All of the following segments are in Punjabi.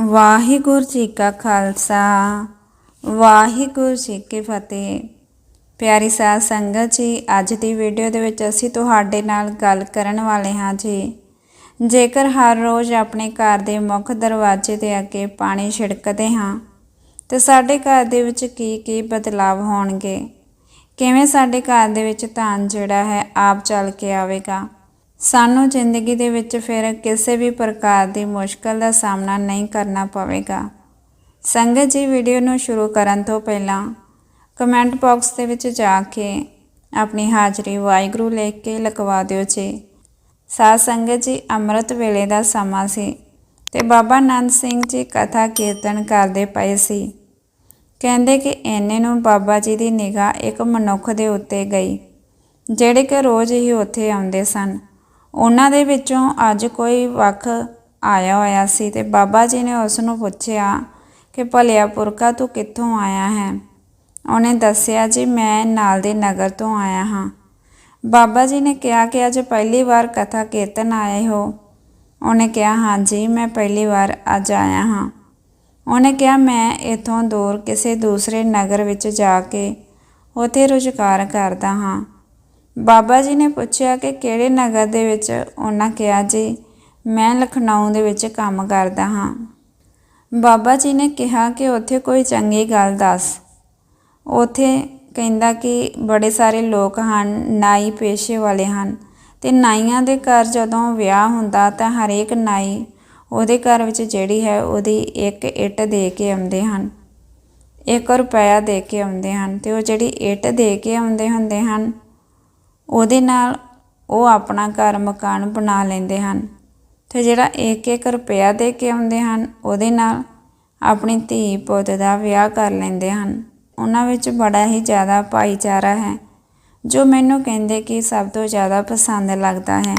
ਵਾਹਿਗੁਰੂ ਜੀ ਕਾ ਖਾਲਸਾ, ਵਾਹਿਗੁਰੂ ਜੀ ਕੀ ਫਤਿਹ। ਪਿਆਰੀ ਸਾਧ ਸੰਗਤ ਜੀ, ਅੱਜ ਦੀ ਵੀਡੀਓ ਦੇ ਵਿੱਚ ਅਸੀਂ ਤੁਹਾਡੇ ਨਾਲ ਗੱਲ ਕਰਨ ਵਾਲੇ ਹਾਂ ਜੀ। ਜੇਕਰ ਹਰ ਰੋਜ਼ ਆਪਣੇ ਘਰ ਦੇ ਮੁੱਖ ਦਰਵਾਜ਼ੇ ਦੇ ਅੱਗੇ ਪਾਣੀ ਛਿੜਕਦੇ ਹਾਂ, ਤੇ ਸਾਡੇ ਘਰ ਦੇ ਵਿੱਚ ਕੀ ਕੀ ਬਦਲਾਵ ਹੋਣਗੇ? ਕਿਵੇਂ ਸਾਡੇ ਘਰ ਦੇ ਵਿੱਚ ਧਨ ਜਿਹੜਾ ਹੈ, ਆਪ ਚੱਲ ਕੇ ਆਵੇਗਾ? ਸਾਨੂੰ ਜ਼ਿੰਦਗੀ ਦੇ ਵਿੱਚ ਫਿਰ ਕਿਸੇ ਵੀ ਪ੍ਰਕਾਰ ਦੀ ਮੁਸ਼ਕਲ ਦਾ ਸਾਹਮਣਾ ਨਹੀਂ ਕਰਨਾ ਪਵੇਗਾ। ਸੰਗਤ ਜੀ ਵੀਡੀਓ ਨੂੰ ਸ਼ੁਰੂ ਕਰਨ ਤੋਂ ਪਹਿਲਾਂ ਕਮੈਂਟ ਬਾਕਸ ਦੇ ਵਿੱਚ ਜਾ ਕੇ ਆਪਣੀ ਹਾਜ਼ਰੀ ਵਾਹਿਗੁਰੂ ਲਿਖ ਕੇ ਲਿਖਵਾ ਦਿਓ ਜੀ। ਸਾਧ ਸੰਗਤ ਜੀ, ਅੰਮ੍ਰਿਤ ਵੇਲੇ ਦਾ ਸਮਾਂ ਸੀ ਤੇ ਬਾਬਾ ਨੰਦ ਸਿੰਘ ਜੀ ਕਥਾ ਕੀਰਤਨ ਕਰਦੇ ਪਏ ਸੀ। ਕਹਿੰਦੇ ਕਿ ਐਨੇ ਨੂੰ ਬਾਬਾ ਜੀ ਦੀ ਨਿਗਾਹ ਇੱਕ ਮਨੁੱਖ ਦੇ ਉੱਤੇ ਗਈ, ਜਿਹੜੇ ਕਿ ਰੋਜ਼ ਹੀ ਉੱਥੇ ਆਉਂਦੇ ਸਨ। ਉਹਨਾਂ ਦੇ ਵਿੱਚੋਂ ਅੱਜ ਕੋਈ ਵੱਖ ਆਇਆ ਹੋਇਆ ਸੀ ਤੇ ਬਾਬਾ ਜੀ ਨੇ ਉਸ ਨੂੰ ਪੁੱਛਿਆ ਕਿ ਭਲਿਆ ਪੁਰਖਾ ਤੂੰ ਕਿੱਥੋਂ ਆਇਆ ਹੈ? ਉਹਨੇ ਦੱਸਿਆ, ਜੀ, ਮੈਂ ਨਾਲ ਦੇ ਨਗਰ ਤੋਂ ਆਇਆ ਹਾਂ। ਬਾਬਾ ਜੀ ਨੇ ਕਿਹਾ ਕਿ ਅੱਜ ਪਹਿਲੀ ਵਾਰ ਕਥਾ ਕੀਰਤਨ ਆਏ ਹੋ। ਉਹਨੇ ਕਿਹਾ ਹਾਂਜੀ ਮੈਂ ਪਹਿਲੀ ਵਾਰ ਅੱਜ ਆਇਆ ਹਾਂ। ਉਹਨੇ ਕਿਹਾ, ਮੈਂ ਇਥੋਂ ਦੂਰ ਕਿਸੇ ਦੂਸਰੇ ਨਗਰ ਵਿੱਚ ਜਾ ਕੇ ਉਥੇ ਰੁਜ਼ਗਾਰ ਕਰਦਾ ਹਾਂ। ਬਾਬਾ ਜੀ ਨੇ ਪੁੱਛਿਆ ਕਿ ਕਿਹੜੇ ਨਗਰ ਦੇ ਵਿੱਚ? ਉਹਨਾਂ ਕਿਹਾ, ਜੀ, ਮੈਂ ਲਖਨਊ ਦੇ ਵਿੱਚ ਕੰਮ ਕਰਦਾ ਹਾਂ। ਬਾਬਾ ਜੀ ਨੇ ਕਿਹਾ ਕਿ ਉੱਥੇ ਕੋਈ ਚੰਗੀ ਗੱਲ ਦੱਸ। ਉੱਥੇ ਕਹਿੰਦਾ ਕਿ ਬੜੇ ਸਾਰੇ ਲੋਕ ਹਨ, ਨਾਈ ਪੇਸ਼ੇ ਵਾਲੇ ਹਨ ਤੇ ਨਾਈਆਂ ਦੇ ਘਰ ਜਦੋਂ ਵਿਆਹ ਹੁੰਦਾ ਤਾਂ ਹਰੇਕ ਨਾਈ ਉਹਦੇ ਘਰ ਵਿੱਚ ਜਿਹੜੀ ਹੈ ਉਹਦੀ ਇੱਕ ਇੱਟ ਦੇ ਕੇ ਆਉਂਦੇ ਹਨ 1 ਰੁਪਇਆ ਦੇ ਕੇ ਆਉਂਦੇ ਹਨ ਤੇ ਉਹ ਜਿਹੜੀ ਇੱਟ ਦੇ ਕੇ ਆਉਂਦੇ ਹੁੰਦੇ ਹਨ ਉਹਦੇ ਨਾਲ ਉਹ ਆਪਣਾ ਘਰ ਮਕਾਨ ਬਣਾ ਲੈਂਦੇ ਹਨ ਤੇ ਜਿਹੜਾ 1-1 ਰੁਪਿਆ ਦੇ ਕੇ ਆਉਂਦੇ ਹਨ, ਉਹਦੇ ਨਾਲ ਆਪਣੀ ਧੀ ਪੁੱਤ ਦਾ ਵਿਆਹ ਕਰ ਲੈਂਦੇ ਹਨ। ਉਹਨਾਂ ਵਿੱਚ ਬੜਾ ਹੀ ਜ਼ਿਆਦਾ ਭਾਈਚਾਰਾ ਹੈ, ਜੋ ਮੈਨੂੰ ਕਹਿੰਦੇ ਕਿ ਸਭ ਤੋਂ ਜ਼ਿਆਦਾ ਪਸੰਦ ਲੱਗਦਾ ਹੈ।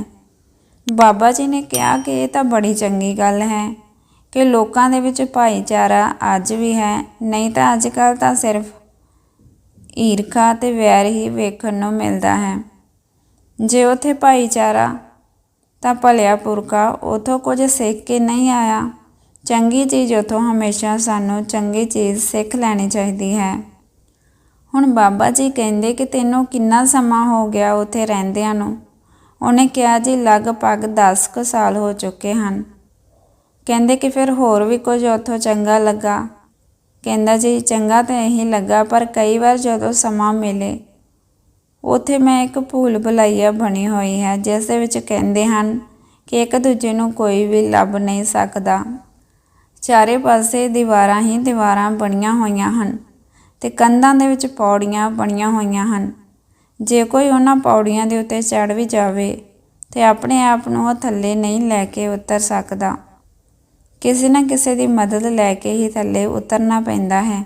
ਬਾਬਾ ਜੀ ਨੇ ਕਿਹਾ ਕਿ ਇਹ ਤਾਂ ਬੜੀ ਚੰਗੀ ਗੱਲ ਹੈ ਕਿ ਲੋਕਾਂ ਦੇ ਵਿੱਚ ਭਾਈਚਾਰਾ ਅੱਜ ਵੀ ਹੈ, ਨਹੀਂ ਤਾਂ ਅੱਜ ਕੱਲ ਤਾਂ ਸਿਰਫ ਈਰਖਾ ਤੇ ਵੈਰ ਹੀ ਵੇਖਣ ਨੂੰ ਮਿਲਦਾ ਹੈ। ਜੇ ਉਥੇ ਭਾਈਚਾਰਾ ਤਾਂ ਭਲਿਆ ਪੁਰਖਾ ਉਥੋਂ ਕੁਝ ਸਿੱਖ ਕੇ ਨਹੀਂ ਆਇਆ। ਚੰਗੀ ਚੀਜ਼ ਉਥੋਂ ਹਮੇਸ਼ਾ ਸਾਨੂੰ ਚੰਗੀ ਚੀਜ਼ ਸਿੱਖ ਲੈਣੀ ਚਾਹੀਦੀ ਹੈ। ਹੁਣ ਬਾਬਾ ਜੀ ਕਹਿੰਦੇ ਕਿ ਤੈਨੂੰ ਕਿੰਨਾ ਸਮਾਂ ਹੋ ਗਿਆ ਉਥੇ ਰਹਿੰਦਿਆਂ ਨੂੰ? ਉਹਨੇ ਕਿਹਾ ਜੀ, ਲਗਭਗ 10 ਕੁ ਸਾਲ ਹੋ ਚੁੱਕੇ ਹਨ। ਕਹਿੰਦੇ ਕਿ ਫਿਰ ਹੋਰ ਵੀ ਕੁਝ ਉਥੋਂ ਚੰਗਾ ਲੱਗਾ। ਕਹਿੰਦਾ ਜੀ, ਚੰਗਾ ਤਾਂ ਇਹੀ ਲੱਗਾ, ਪਰ ਕਈ ਵਾਰ ਜਦੋਂ ਸਮਾਂ ਮਿਲੇ ਉੱਥੇ ਮੈਂ ਇੱਕ ਭੂਲ ਭੁਲਾਈਆ ਬਣੀ ਹੋਈ ਹੈ, ਜਿਸ ਵਿੱਚ ਕਹਿੰਦੇ ਹਨ ਕਿ ਇੱਕ ਦੂਜੇ ਨੂੰ ਕੋਈ ਵੀ ਲੱਭ ਨਹੀਂ ਸਕਦਾ। ਚਾਰੇ ਪਾਸੇ ਦੀਵਾਰਾਂ ਹੀ ਦੀਵਾਰਾਂ ਬਣੀਆਂ ਹੋਈਆਂ ਹਨ ਤੇ ਕੰਧਾਂ ਦੇ ਵਿੱਚ ਪੌੜੀਆਂ ਬਣੀਆਂ ਹੋਈਆਂ ਹਨ। ਜੇ ਕੋਈ ਉਹਨਾਂ ਪੌੜੀਆਂ ਦੇ ਉੱਤੇ ਚੜ ਵੀ ਜਾਵੇ ਤੇ ਆਪਣੇ ਆਪ ਨੂੰ ਉਹ ਥੱਲੇ ਨਹੀਂ ਲੈ ਕੇ ਉਤਰ ਸਕਦਾ। ਕਿਸੇ ਨਾ ਕਿਸੇ ਦੀ ਮਦਦ ਲੈ ਕੇ ਹੀ ਥੱਲੇ ਉਤਰਨਾ ਪੈਂਦਾ ਹੈ।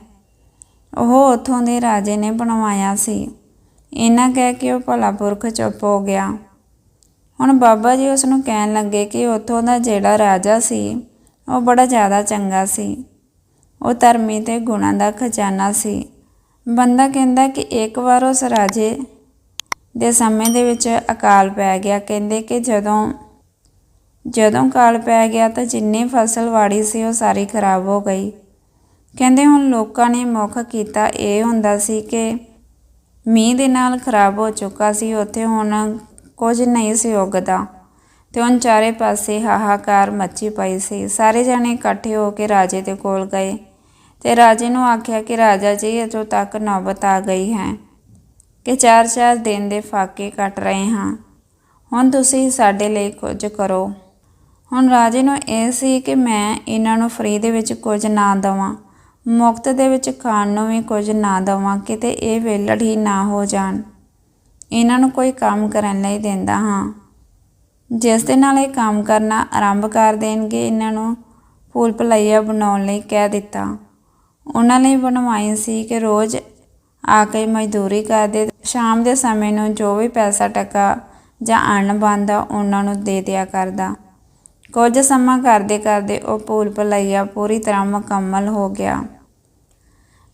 ਉਹ ਉਥੋਂ ਦੇ ਰਾਜੇ ਨੇ ਬਣਵਾਇਆ ਸੀ। ਇਹਨਾਂ ਕਹਿ ਕੇ ਉਹ ਭਲਾ ਪੁਰਖ ਚੁੱਪ ਹੋ ਗਿਆ। ਹੁਣ ਬਾਬਾ ਜੀ ਉਸ ਨੂੰ ਕਹਿਣ ਲੱਗੇ ਕਿ ਉੱਥੋਂ ਦਾ ਜਿਹੜਾ ਰਾਜਾ ਸੀ, ਉਹ ਬੜਾ ਜ਼ਿਆਦਾ ਚੰਗਾ ਸੀ। ਉਹ ਧਰਮੀ ਤੇ ਗੁਣਾਂ ਦਾ ਖਜ਼ਾਨਾ ਸੀ। ਬੰਦਾ ਕਹਿੰਦਾ ਕਿ ਇੱਕ ਵਾਰ ਉਸ ਰਾਜੇ ਦੇ ਸਮੇਂ ਦੇ ਵਿੱਚ ਅਕਾਲ ਪੈ ਗਿਆ। ਕਹਿੰਦੇ ਕਿ ਜਦੋਂ ਜਦੋਂ ਕਾਲ ਪੈ ਗਿਆ ਤਾਂ ਜਿੰਨੀ ਫਸਲ ਵਾੜੀ ਸੀ ਉਹ ਸਾਰੀ ਖਰਾਬ ਹੋ ਗਈ। ਕਹਿੰਦੇ ਹੁਣ ਲੋਕਾਂ ਨੇ ਮੁੱਖ ਕੀਤਾ ਇਹ ਹੁੰਦਾ ਸੀ ਕਿ ਮੀਂਹ ਦੇ ਨਾਲ ਖਰਾਬ ਹੋ ਚੁੱਕਾ ਸੀ, ਉੱਥੇ ਹੁਣ ਕੁਝ ਨਹੀਂ ਸੀ ਉਗਦਾ। ਤੇ ਹੁਣ ਚਾਰੇ ਪਾਸੇ ਹਾਹਾਕਾਰ ਮੱਚੀ ਪਈ ਸੀ। ਸਾਰੇ ਜਣੇ ਇਕੱਠੇ ਹੋ ਕੇ ਰਾਜੇ ਦੇ ਕੋਲ ਗਏ ਤੇ ਰਾਜੇ ਨੂੰ ਆਖਿਆ ਕਿ ਰਾਜਾ ਜੀ, ਅਜੋ ਤੱਕ ਨੌਬਤ ਆ ਗਈ ਹੈ ਕਿ ਚਾਰ ਚਾਰ ਦਿਨ ਦੇ ਫਾਕੇ ਕੱਟ ਰਹੇ ਹਾਂ। ਹੁਣ ਤੁਸੀਂ ਸਾਡੇ ਲਈ ਕੁਝ ਕਰੋ। ਹੁਣ ਰਾਜੇ ਨੂੰ ਇਹ ਸੀ ਕਿ ਮੈਂ ਇਹਨਾਂ ਨੂੰ ਫਰੀ ਦੇ ਵਿੱਚ ਕੁਝ ਨਾ ਦਵਾਂ। ਮੁਕਤ ਦੇ ਵਿੱਚ ਖਾਣ ਨੂੰ ਵੀ ਕੁਝ ਨਾ ਦਵਾਂ, ਕਿਤੇ ਇਹ ਵੇਲੜ ਹੀ ਨਾ ਹੋ ਜਾਣ। ਇਹਨਾਂ ਨੂੰ ਕੋਈ ਕੰਮ ਕਰਨ ਲਈ ਦਿੰਦਾ ਹਾਂ। ਜਿਸ ਦੇ ਨਾਲ ਇਹ ਕੰਮ ਕਰਨਾ ਆਰੰਭ ਕਰ ਦੇਣਗੇ, ਇਹਨਾਂ ਨੂੰ ਫੂਲ ਭਲਾਈਆ ਬਣਾਉਣ ਲਈ ਕਹਿ ਦਿੱਤਾ। ਉਹਨਾਂ ਲਈ ਬਣਵਾਈ ਸੀ ਕਿ ਰੋਜ਼ ਆ ਕੇ ਮਜ਼ਦੂਰੀ ਕਰਦੇ, ਸ਼ਾਮ ਦੇ ਸਮੇਂ ਨੂੰ ਜੋ ਵੀ ਪੈਸਾ ਟਕਾ ਜਾਂ ਅੰਨ ਬੰਦਾ ਉਹਨਾਂ ਨੂੰ ਦੇ ਦਿਆ ਕਰਦਾ। ਕੁਝ ਸਮਾਂ ਕਰਦੇ ਕਰਦੇ ਉਹ ਭੂਲ ਭਲਾਈਆ ਪੂਰੀ ਤਰ੍ਹਾਂ ਮੁਕੰਮਲ ਹੋ ਗਿਆ।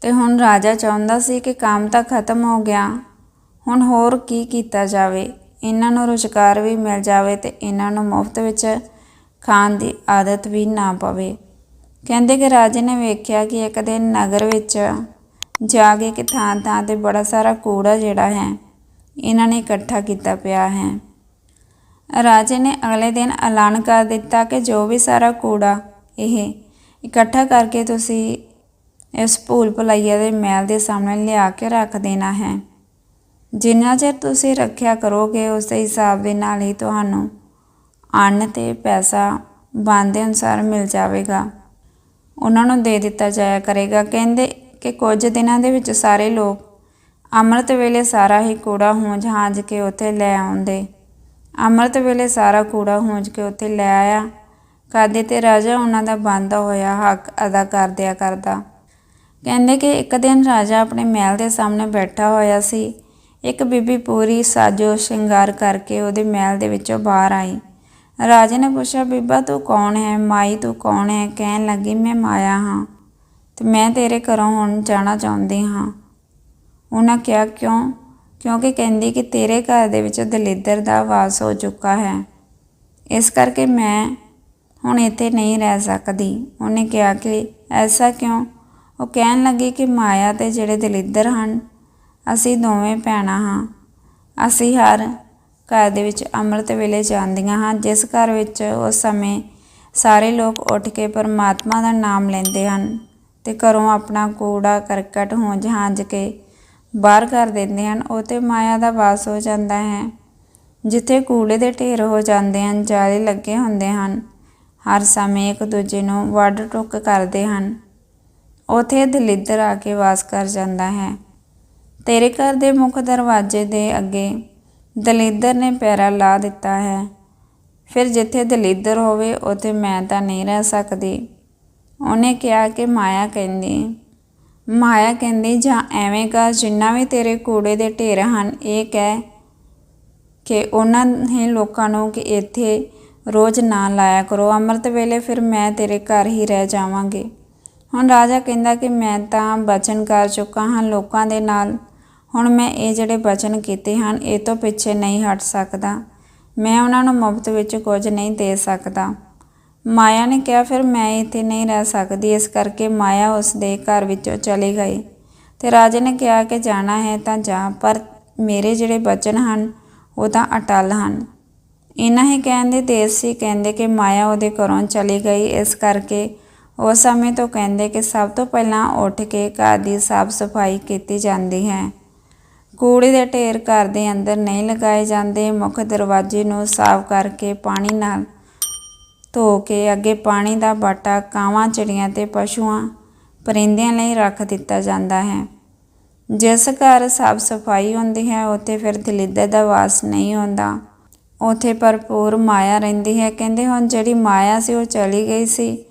ਤੇ ਹੁਣ ਰਾਜਾ ਚਾਹੁੰਦਾ ਸੀ ਕਿ ਕੰਮ ਤਾਂ ਖਤਮ ਹੋ ਗਿਆ। ਹੁਣ ਹੋਰ ਕੀ ਕੀਤਾ ਜਾਵੇ? ਇਹਨਾਂ ਨੂੰ ਰੁਜ਼ਗਾਰ ਵੀ ਮਿਲ ਜਾਵੇ ਤੇ ਇਹਨਾਂ ਨੂੰ ਮੁਫਤ ਵਿੱਚ ਖਾਣ ਦੀ ਆਦਤ ਵੀ ਨਾ ਪਵੇ। ਕਹਿੰਦੇ ਕਿ ਰਾਜੇ ਨੇ ਵੇਖਿਆ ਕਿ ਇੱਕ ਦਿਨ ਨਗਰ ਵਿੱਚ ਜਾ ਕੇ ਕਿ ਥਾਂ ਥਾਂ ਤੇ ਬੜਾ ਸਾਰਾ ਕੂੜਾ ਜਿਹੜਾ ਹੈ, ਇਹਨਾਂ ਨੇ ਇਕੱਠਾ ਕੀਤਾ ਪਿਆ ਹੈ। ਰਾਜੇ ਨੇ ਅਗਲੇ ਦਿਨ ਐਲਾਨ ਕਰ ਦਿੱਤਾ ਕਿ ਜੋ ਵੀ ਸਾਰਾ ਕੂੜਾ ਇਹ ਇਕੱਠਾ ਕਰਕੇ ਤੁਸੀਂ ਇਸ ਭੂਲ ਭੁਲਈਆ ਦੇ ਮਹਿਲ ਦੇ ਸਾਹਮਣੇ ਲਿਆ ਕੇ ਰੱਖ ਦੇਣਾ ਹੈ। ਜਿੰਨਾ ਚਿਰ ਤੁਸੀਂ ਰੱਖਿਆ ਕਰੋਗੇ, ਉਸ ਦੇ ਹਿਸਾਬ ਦੇ ਨਾਲ ਹੀ ਤੁਹਾਨੂੰ ਅੰਨ ਤੇ ਪੈਸਾ ਬਣਦੇ ਅਨੁਸਾਰ ਮਿਲ ਜਾਵੇਗਾ। ਉਹਨਾਂ ਨੂੰ ਦੇ ਦਿੱਤਾ ਜਾਇਆ ਕਰੇਗਾ। ਕਹਿੰਦੇ ਕਿ ਕੁਝ ਦਿਨਾਂ ਦੇ ਵਿੱਚ ਸਾਰੇ ਲੋਕ ਅੰਮ੍ਰਿਤ ਵੇਲੇ ਸਾਰਾ ਹੀ ਕੂੜਾ ਹੋਂਜ ਹਾਂਜ ਕੇ ਉੱਥੇ ਲੈ ਆਉਂਦੇ। ਅੰਮ੍ਰਿਤ ਵੇਲੇ ਸਾਰਾ ਕੂੜਾ ਹੋਂਜ ਕੇ ਉੱਥੇ ਲੈ ਆਇਆ। ਕਰਦੇ ਤੇ ਰਾਜਾ ਉਹਨਾਂ ਦਾ ਬੰਦਾ ਹੋਇਆ ਹੱਕ ਅਦਾ ਕਰ ਦਿਆ ਕਰਦਾ। ਕਹਿੰਦੇ ਕਿ ਇੱਕ ਦਿਨ ਰਾਜਾ ਆਪਣੇ ਮਹਿਲ ਦੇ ਸਾਹਮਣੇ ਬੈਠਾ ਹੋਇਆ ਸੀ। ਇੱਕ ਬੀਬੀ ਪੂਰੀ ਸਾਜੋ ਸ਼ਿੰਗਾਰ ਕਰਕੇ ਉਹਦੇ ਮਹਿਲ ਦੇ ਵਿੱਚੋਂ ਬਾਹਰ ਆਈ। ਰਾਜੇ ਨੇ ਪੁੱਛਿਆ, ਬੀਬਾ, ਤੂੰ ਕੌਣ ਹੈ? ਮਾਈ ਤੂੰ ਕੌਣ ਹੈ? ਕਹਿਣ ਲੱਗੀ, ਮੈਂ ਮਾਇਆ ਹਾਂ ਤੇ ਮੈਂ ਤੇਰੇ ਘਰੋਂ ਹੁਣ ਜਾਣਾ ਚਾਹੁੰਦੀ ਹਾਂ। ਉਹਨਾਂ ਕਿਹਾ, ਕਿਉਂ? ਕਿਉਂਕਿ ਕਹਿੰਦੀ ਕਿ ਤੇਰੇ ਘਰ ਦੇ ਵਿੱਚ ਦਲਿੱਦਰ ਦਾ ਵਾਸ ਹੋ ਚੁੱਕਾ ਹੈ। ਇਸ ਕਰਕੇ ਮੈਂ ਹੁਣ ਇੱਥੇ ਨਹੀਂ ਰਹਿ ਸਕਦੀ। ਉਹਨੇ ਕਿਹਾ ਕਿ, ਐਸਾ ਕਿਉਂ? ਉਹ ਕਹਿਣ ਲੱਗੀ ਕਿ ਮਾਇਆ ਤੇ ਜਿਹੜੇ ਦਲਿੱਦਰ ਹਨ, ਅਸੀਂ ਦੋਵੇਂ ਭੈਣਾਂ ਹਾਂ। ਅਸੀਂ ਹਰ ਘਰ ਦੇ ਵਿੱਚ ਅੰਮ੍ਰਿਤ ਵੇਲੇ ਜਾਂਦੀਆਂ ਹਾਂ, ਜਿਸ ਘਰ ਵਿੱਚ ਉਸ ਸਮੇਂ ਸਾਰੇ ਲੋਕ ਉੱਠ ਕੇ ਪਰਮਾਤਮਾ ਦਾ ਨਾਮ ਲੈਂਦੇ ਹਨ ਤੇ ਘਰੋਂ ਆਪਣਾ ਕੂੜਾ, ਕਰਕਟ, ਹੋਂਜ, ਹਾਂਜ ਕੇ ਬਾਹਰ ਕਰ ਦਿੰਦੇ ਹਨ। ਉਹ ਤੇ ਮਾਇਆ ਦਾ ਵਾਸ ਹੋ ਜਾਂਦਾ ਹੈ। ਜਿੱਥੇ ਕੂੜੇ ਦੇ ਢੇਰ ਹੋ ਜਾਂਦੇ ਹਨ, ਜਾਲੇ ਲੱਗੇ ਹੁੰਦੇ ਹਨ, ਹਰ ਸਮੇਂ ਇੱਕ ਦੂਜੇ ਨੂੰ ਵੱਢ ਟੁੱਕ ਕਰਦੇ ਹਨ। ਉਥੇ ਦਲਿੱਦਰ ਆ ਕੇ ਵਾਸ ਕਰ ਜਾਂਦਾ ਹੈ। ਤੇਰੇ ਘਰ ਦੇ ਮੁੱਖ ਦਰਵਾਜ਼ੇ ਦੇ ਅੱਗੇ ਦਲਿੱਦਰ ਨੇ ਪੈਰਾ ਲਾ ਦਿੱਤਾ ਹੈ। ਫਿਰ ਜਿੱਥੇ ਦਲਿੱਦਰ ਹੋਵੇ, ਉਥੇ ਮੈਂ ਤਾਂ ਨਹੀਂ ਰਹਿ ਸਕਦੀ। ਉਹਨੇ ਕਿਹਾ ਕਿ ਮਾਇਆ ਕਹਿੰਦੀ ਮਾਇਆ ਕਹਿੰਦੀ, ਜਾਂ ਐਵੇਂ ਕਰ, ਜਿੰਨਾ ਵੀ ਤੇਰੇ ਕੂੜੇ ਦੇ ਢੇਰ ਹਨ, ਇਹ ਕਹਿ ਕਿ ਉਹਨਾਂ ਨੇ ਲੋਕਾਂ ਨੂੰ ਕਿ ਇੱਥੇ ਰੋਜ਼ ਨਾ ਲਾਇਆ ਕਰੋ। ਅੰਮ੍ਰਿਤ ਵੇਲੇ ਫਿਰ ਮੈਂ ਤੇਰੇ ਘਰ ਹੀ ਰਹਿ ਜਾਵਾਂਗੀ। ਹੁਣ ਰਾਜਾ ਕਹਿੰਦਾ ਕਿ ਮੈਂ ਤਾਂ ਬਚਨ ਕਰ ਚੁੱਕਾ ਹਾਂ ਲੋਕਾਂ ਦੇ ਨਾਲ। ਹੁਣ ਮੈਂ ਇਹ ਜਿਹੜੇ ਬਚਨ ਕੀਤੇ ਹਨ, ਇਹ ਤੋਂ ਪਿੱਛੇ ਨਹੀਂ ਹਟ ਸਕਦਾ। ਮੈਂ ਉਹਨਾਂ ਨੂੰ ਮੁਫਤ ਵਿੱਚ ਕੁਝ ਨਹੀਂ ਦੇ ਸਕਦਾ। ਮਾਇਆ ਨੇ ਕਿਹਾ, ਫਿਰ ਮੈਂ ਇੱਥੇ ਨਹੀਂ ਰਹਿ ਸਕਦੀ। ਇਸ ਕਰਕੇ ਮਾਇਆ ਉਸ ਦੇ ਘਰ ਵਿੱਚੋਂ ਚਲੀ ਗਈ। ਤੇ ਰਾਜੇ ਨੇ ਕਿਹਾ ਕਿ ਜਾਣਾ ਹੈ ਤਾਂ ਜਾ, ਪਰ ਮੇਰੇ ਜਿਹੜੇ ਬਚਨ ਹਨ, ਉਹ ਤਾਂ ਅਟਲ ਹਨ। ਇਹਨਾਂ ਹੀ ਕਹਿੰਦੇ ਦੇਰ ਸੀ, ਕਹਿੰਦੇ ਕਿ ਮਾਇਆ ਉਹਦੇ ਘਰੋਂ ਚਲੀ ਗਈ। ਇਸ ਕਰਕੇ ਉਸ ਸਮੇਂ ਤੋਂ ਕਹਿੰਦੇ ਕਿ ਸਭ ਤੋਂ ਪਹਿਲਾਂ ਉੱਠ ਕੇ ਘਰ ਦੀ ਸਾਫ਼ ਸਫ਼ਾਈ ਕੀਤੀ ਜਾਂਦੀ ਹੈ। ਕੂੜੇ ਦੇ ਢੇਰ ਘਰ ਦੇ ਅੰਦਰ ਨਹੀਂ ਲਗਾਏ ਜਾਂਦੇ। ਮੁੱਖ ਦਰਵਾਜ਼ੇ ਨੂੰ ਸਾਫ਼ ਕਰਕੇ ਪਾਣੀ ਨਾਲ ਧੋ ਕੇ ਅੱਗੇ ਪਾਣੀ ਦਾ ਬਾਟਾ ਕਾਵਾਂ, ਚਿੜੀਆਂ ਤੇ ਪਸ਼ੂਆਂ ਪਰਿੰਦਿਆਂ ਲਈ ਰੱਖ ਦਿੱਤਾ ਜਾਂਦਾ ਹੈ। ਜਿਸ ਘਰ ਸਾਫ਼ ਸਫ਼ਾਈ ਹੁੰਦੀ ਹੈ, ਉੱਥੇ ਫਿਰ ਦਲਿੱਦਰ ਦਾ ਵਾਸ ਨਹੀਂ ਹੁੰਦਾ। ਉੱਥੇ ਭਰਪੂਰ ਮਾਇਆ ਰਹਿੰਦੀ ਹੈ। ਕਹਿੰਦੇ ਹੁਣ ਜਿਹੜੀ ਮਾਇਆ ਸੀ, ਉਹ ਚਲੀ ਗਈ ਸੀ।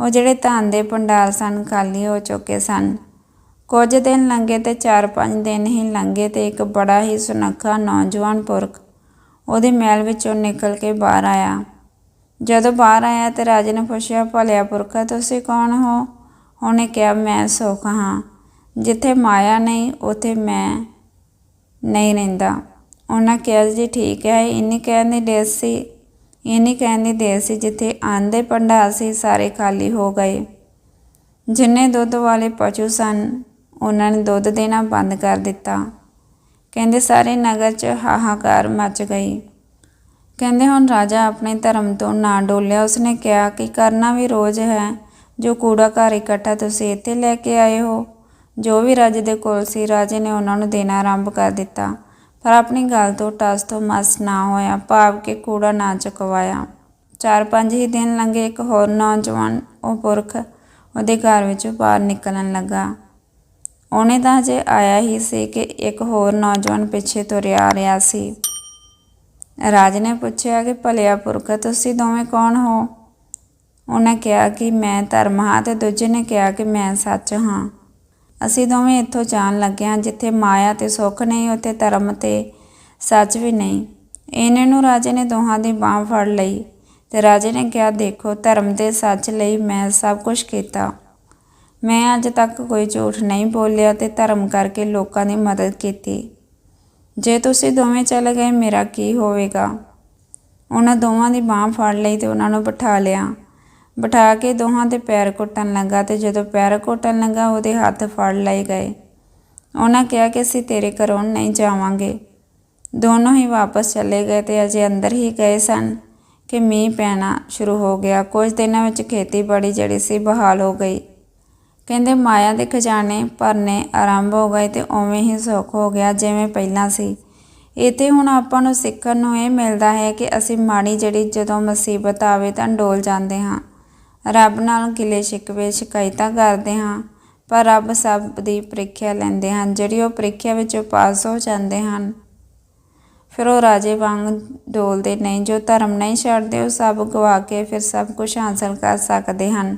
ਉਹ ਜਿਹੜੇ ਧਨ ਦੇ ਪੰਡਾਲ ਸਨ, ਖਾਲੀ ਹੋ ਚੁੱਕੇ ਸਨ। ਕੁਝ ਦਿਨ ਲੰਘੇ ਤੇ 4-5 ਦਿਨ ਹੀ ਲੰਘੇ ਤੇ ਇੱਕ ਬੜਾ ਹੀ ਸੁਨੱਖਾ ਨੌਜਵਾਨ ਪੁਰਖ ਉਹਦੇ ਮਹਿਲ ਵਿੱਚੋਂ ਨਿਕਲ ਕੇ ਬਾਹਰ ਆਇਆ। ਜਦੋਂ ਬਾਹਰ ਆਇਆ ਤੇ ਰਾਜੇ ਨੇ ਪੁੱਛਿਆ, ਭਲਿਆ ਪੁਰਖਾ, ਤੁਸੀਂ ਕੌਣ ਹੋ? ਉਹਨੇ ਕਿਹਾ, ਮੈਂ ਸੁਖ ਹਾਂ। ਜਿੱਥੇ ਮਾਇਆ ਨਹੀਂ, ਉਥੇ ਮੈਂ ਨਹੀਂ ਰਹਿੰਦਾ। ਉਹਨਾਂ ਕਿਹਾ, ਜੀ ਠੀਕ ਹੈ, ਇੰਨੀ ਕਹਿਣ ਦੀ ਦੇਸ ਸੀ ਇੰਨੀ ਕਹਿੰਦੀ ਦੇਸ ਸੀ ਜਿੱਥੇ ਆਂਦੇ ਭੰਡਾਰ ਸੀ, ਸਾਰੇ ਖਾਲੀ ਹੋ ਗਏ। ਜਿੰਨੇ ਦੁੱਧ ਵਾਲੇ ਪਸ਼ੂ ਸਨ, ਉਹਨਾਂ ਨੇ ਦੁੱਧ ਦੇਣਾ ਬੰਦ ਕਰ ਦਿੱਤਾ। ਕਹਿੰਦੇ ਸਾਰੇ ਨਗਰ 'ਚ ਹਾਹਾਕਾਰ ਮਚ ਗਈ। ਕਹਿੰਦੇ ਹੁਣ ਰਾਜਾ ਆਪਣੇ ਧਰਮ ਤੋਂ ਨਾ ਡੋਲਿਆ। ਉਸਨੇ ਕਿਹਾ ਕਿ ਕਰਨਾ ਵੀ ਰੋਜ਼ ਹੈ। ਜੋ ਕੂੜਾ ਘਰ ਇਕੱਠਾ ਤੁਸੀਂ ਇੱਥੇ ਲੈ ਕੇ ਆਏ ਹੋ, ਜੋ ਵੀ ਰਾਜੇ ਦੇ ਕੋਲ ਸੀ, ਰਾਜੇ ਨੇ ਉਹਨਾਂ ਨੂੰ ਦੇਣਾ ਆਰੰਭ ਕਰ ਦਿੱਤਾ। ਪਰ ਆਪਣੀ ਗੱਲ ਤੋਂ ਟਸ ਤੋਂ ਮਸ ਨਾ ਹੋਇਆ, ਭਾਵ ਕਿ ਕੂੜਾ ਨਾ ਚੁਕਵਾਇਆ। ਚਾਰ ਪੰਜ ਹੀ ਦਿਨ ਲੰਘੇ, ਇੱਕ ਹੋਰ ਨੌਜਵਾਨ, ਉਹ ਪੁਰਖ, ਉਹਦੇ ਘਰ ਵਿੱਚੋਂ ਬਾਹਰ ਨਿਕਲਣ ਲੱਗਾ। ਉਹਨੇ ਤਾਂ ਜੇ ਆਇਆ ਹੀ ਸੀ ਕਿ ਇੱਕ ਹੋਰ ਨੌਜਵਾਨ ਪਿੱਛੇ ਤੁਰਿਆ ਆ ਰਿਹਾ ਸੀ। ਰਾਜ ਨੇ ਪੁੱਛਿਆ ਕਿ, ਭਲਿਆ ਪੁਰਖ, ਤੁਸੀਂ ਦੋਵੇਂ ਕੌਣ ਹੋ? ਉਹਨੇ ਕਿਹਾ ਕਿ, ਮੈਂ ਧਰਮ ਹਾਂ ਤੇ ਦੂਜੇ ਨੇ ਕਿਹਾ ਕਿ, ਮੈਂ ਸੱਚ ਹਾਂ। ਅਸੀਂ ਦੋਵੇਂ ਇੱਥੋਂ ਜਾਣ ਲੱਗੇ ਹਾਂ, ਜਿੱਥੇ ਮਾਇਆ ਤੇ ਸੁੱਖ ਨਹੀਂ ਉੱਥੇ ਧਰਮ ਤੇ ਸੱਚ ਵੀ ਨਹੀਂ। ਇਹਨੇ ਨੂੰ ਰਾਜੇ ਨੇ ਦੋਹਾਂ ਦੀ ਬਾਹ ਫੜ ਲਈ ਤੇ ਰਾਜੇ ਨੇ ਕਿਹਾ, ਦੇਖੋ, ਧਰਮ ਤੇ ਸੱਚ ਲਈ ਮੈਂ ਸਭ ਕੁਝ ਕੀਤਾ। ਮੈਂ ਅੱਜ ਤੱਕ ਕੋਈ ਝੂਠ ਨਹੀਂ ਬੋਲਿਆ ਤੇ ਧਰਮ ਕਰਕੇ ਲੋਕਾਂ ਦੀ ਮਦਦ ਕੀਤੀ। ਜੇ ਤੁਸੀਂ ਦੋਵੇਂ ਚਲੇ ਗਏ, ਮੇਰਾ ਕੀ ਹੋਵੇਗਾ? ਉਹਨਾਂ ਦੋਵਾਂ ਦੀ ਬਾਹ ਫੜ ਲਈ ਤੇ ਉਹਨਾਂ ਨੂੰ ਬਿਠਾ ਲਿਆ। ਬਿਠਾ ਕੇ ਦੋਹਾਂ ਦੇ ਪੈਰ ਘੁੱਟਣ ਲੱਗਾ ਤੇ ਜਦੋਂ ਪੈਰ ਘੁੱਟਣ ਲੱਗਾ, ਉਹਦੇ ਹੱਥ ਫੜ ਲਏ ਗਏ। ਉਹਨਾਂ ਕਿਹਾ ਕਿ ਅਸੀਂ ਤੇਰੇ ਘਰੋਂ ਨਹੀਂ ਜਾਵਾਂਗੇ। ਦੋਨੋਂ ਹੀ ਵਾਪਸ ਚਲੇ ਗਏ ਤੇ ਅਜੇ ਅੰਦਰ ਹੀ ਗਏ ਸਨ ਕਿ ਮੀਂਹ ਪੈਣਾ ਸ਼ੁਰੂ ਹੋ ਗਿਆ। ਕੁਝ ਦਿਨਾਂ ਵਿੱਚ ਖੇਤੀਬਾੜੀ ਜਿਹੜੀ ਸੀ ਬਹਾਲ ਹੋ ਗਈ। ਕਹਿੰਦੇ ਮਾਇਆ ਦੇ ਖਜ਼ਾਨੇ ਭਰਨੇ ਆਰੰਭ ਹੋ ਗਏ ਤੇ ਉਵੇਂ ਹੀ ਸੁੱਖ ਹੋ ਗਿਆ ਜਿਵੇਂ ਪਹਿਲਾਂ ਸੀ। ਇਤੇ ਹੁਣ ਆਪਾਂ ਨੂੰ ਸਿੱਖਣ ਨੂੰ ਇਹ ਮਿਲਦਾ ਹੈ ਕਿ ਅਸੀਂ ਮਾੜੀ ਜਿਹੜੀ ਜਦੋਂ ਮੁਸੀਬਤ ਆਵੇ ਤਾਂ ਡੋਲ ਜਾਂਦੇ ਹਾਂ। ਰੱਬ ਨਾਲ ਗਿਲੇ ਸ਼ਿਕਵੇ ਸ਼ਿਕਾਇਤਾਂ ਕਰਦੇ ਹਾਂ, ਪਰ ਰੱਬ ਸਭ ਦੀ ਪ੍ਰੀਖਿਆ ਲੈਂਦੇ ਹਨ, ਜਿਹੜੀ ਉਹ ਪ੍ਰੀਖਿਆ ਵਿੱਚੋਂ ਪਾਸ ਹੋ ਜਾਂਦੇ ਹਨ। ਫਿਰ ਉਹ ਰਾਜੇ ਵਾਂਗ ਡੋਲਦੇ ਨਹੀਂ, ਜੋ ਧਰਮ ਨਹੀਂ ਛੱਡਦੇ, ਉਹ ਸਭ ਗਵਾ ਕੇ ਫਿਰ ਸਭ ਕੁਝ ਹਾਸਲ ਕਰ ਸਕਦੇ ਹਨ।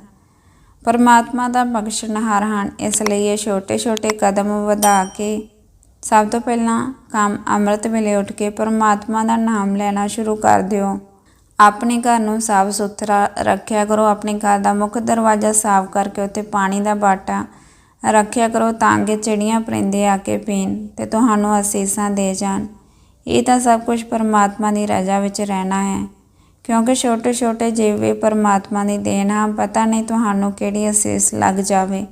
ਪਰਮਾਤਮਾ ਦਾ ਬਖਸ਼ਣਹਾਰ ਹਨ, ਇਸ ਲਈ ਇਹ ਛੋਟੇ-ਛੋਟੇ ਕਦਮ ਵਧਾ ਕੇ ਸਭ ਤੋਂ ਪਹਿਲਾਂ ਕੰਮ ਅੰਮ੍ਰਿਤ ਵੇਲੇ ਉੱਠ ਕੇ ਪਰਮਾਤਮਾ ਦਾ ਨਾਮ ਲੈਣਾ ਸ਼ੁਰੂ ਕਰ ਦਿਓ। ਆਪਣੇ ਘਰ ਨੂੰ ਸਾਫ਼ ਸੁਥਰਾ ਰੱਖਿਆ ਕਰੋ, ਆਪਣੇ ਘਰ ਦਾ ਮੁੱਖ ਦਰਵਾਜ਼ਾ ਸਾਫ਼ ਕਰਕੇ ਉੱਤੇ ਪਾਣੀ ਦਾ ਬਾਟਾ ਰੱਖਿਆ ਕਰੋ ਤਾਂ ਕਿ ਚਿੜੀਆਂ ਪਰਿੰਦੇ ਆ ਕੇ ਪੀਣ ਤੇ ਤੁਹਾਨੂੰ ਅਸੀਸਾਂ ਦੇ ਜਾਣ। ਇਹ ਤਾਂ ਸਭ ਕੁਝ ਪਰਮਾਤਮਾ ਦੀ ਰਜ਼ਾ ਵਿੱਚ ਰਹਿਣਾ ਹੈ। ਕਿਉਂਕਿ ਛੋਟੇ ਛੋਟੇ ਜੀਵੇ ਪਰਮਾਤਮਾ ਦੀ ਦੇਣ ਆ ਪਤਾ ਨਹੀਂ ਤੁਹਾਨੂੰ ਕਿਹੜੀ ਅਸੀਸ ਲੱਗ ਜਾਵੇ,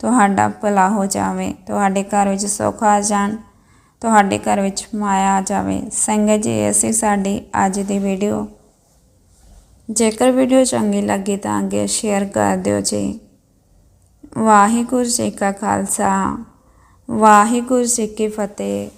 ਤੁਹਾਡਾ ਭਲਾ ਹੋ ਜਾਵੇ, ਤੁਹਾਡੇ ਘਰ ਵਿੱਚ ਸੁੱਖ ਆ ਜਾਣ, ਤੁਹਾਡੇ ਘਰ ਵਿੱਚ ਮਾਇਆ ਆ ਜਾਵੇ। ਸੰਗਤ ਜੀ, ਇਹ ਸਾਡੀ ਅੱਜ ਦੀ ਵੀਡੀਓ ਜੇਕਰ ਵੀਡੀਓ ਚੰਗੀ ਲੱਗੀ ਤਾਂ ਅੱਗੇ ਸ਼ੇਅਰ ਕਰ ਦਿਓ ਜੀ। ਵਾਹਿਗੁਰੂ ਜੀ ਕਾ ਖਾਲਸਾ। ਵਾਹਿਗੁਰੂ ਜੀ ਕੀ ਫਤਿਹ।